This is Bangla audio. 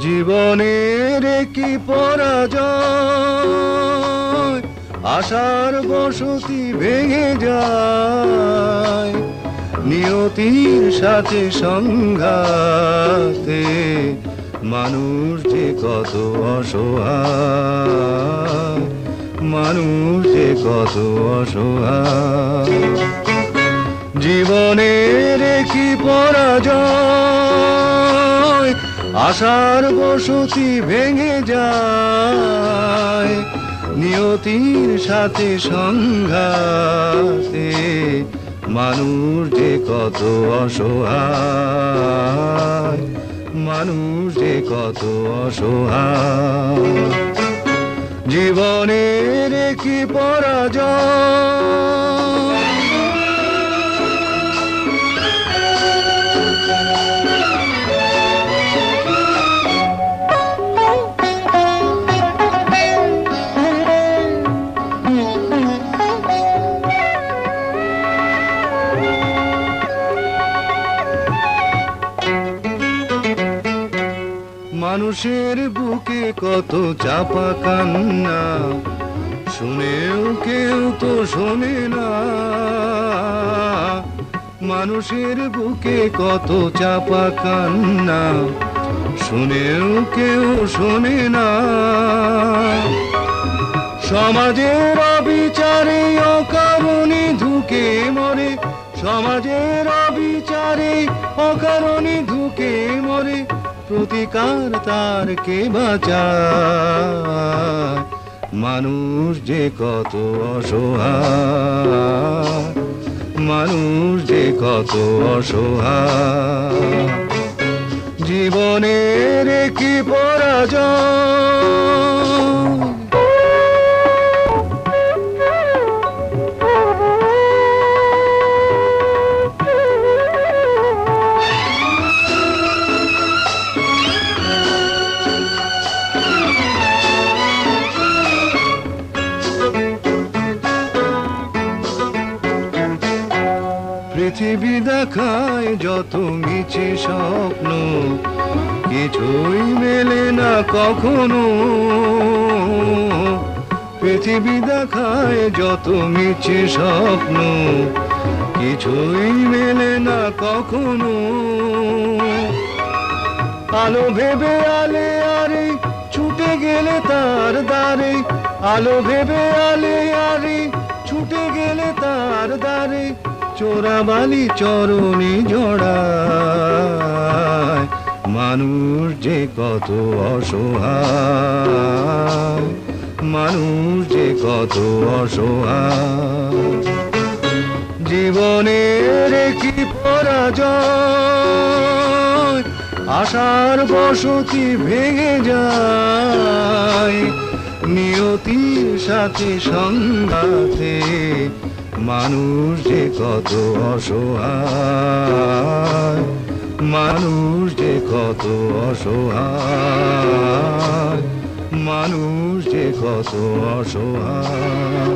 জীবনের কি পরাজয়? আশার বসতি ভেঙে যায়। নিয়তির সাথে সংঘাতে মানুষ যে কত অসহায়। মানুষ কত অসহায়। জীবনের কি পরাজয়, আশার বসতি ভেঙে যায়। নিয়তির সাথে সংঘাতে মানুষ যে কত অসহায়, মানুষ যে কত অসহায়। জীবনের কি পরাজয়। মানুষের বুকে কত চাপা কান্না। শুনেও কেউ তো শোনে না। মানুষের বুকে কত চাপা কান্না। শুনেও কেউ শোনে না। সমাজের অবিচারে অকারণে ধুকে মরে। সমাজের অবিচারে অকারণে ধুকে মরে। প্রতিকার তার কে বাঁচায়? মানুষ যে কত অসহায়, মানুষ যে কত অসহায়। জীবনের কি পরাজয় পৃথিবী দেখায় যত মিছে স্বপ্ন, কিছুই মেলে না কখনো। পৃথিবী দেখায় যত মিছে স্বপ্ন, কিছুই মেলে না কখনো। আলো ভেবে আলে আরে, ছুটে গেলে তার দ্বারে। আলো ভেবে আলে আরে, ছুটে গেলে তার দ্বারে। চোরাবালি চরণে জড়ায়। মানুষ যে কত অসহায়। মানুষ যে কত অসহায়। জীবনের কি পরাজয়, আশার বসতি ভেঙে যায়। নিয়তির সাথে সংঘাতে মানুষ যে কত অসহায় মানুষ যে কত অসহায় মানুষ যে কত অসহায়।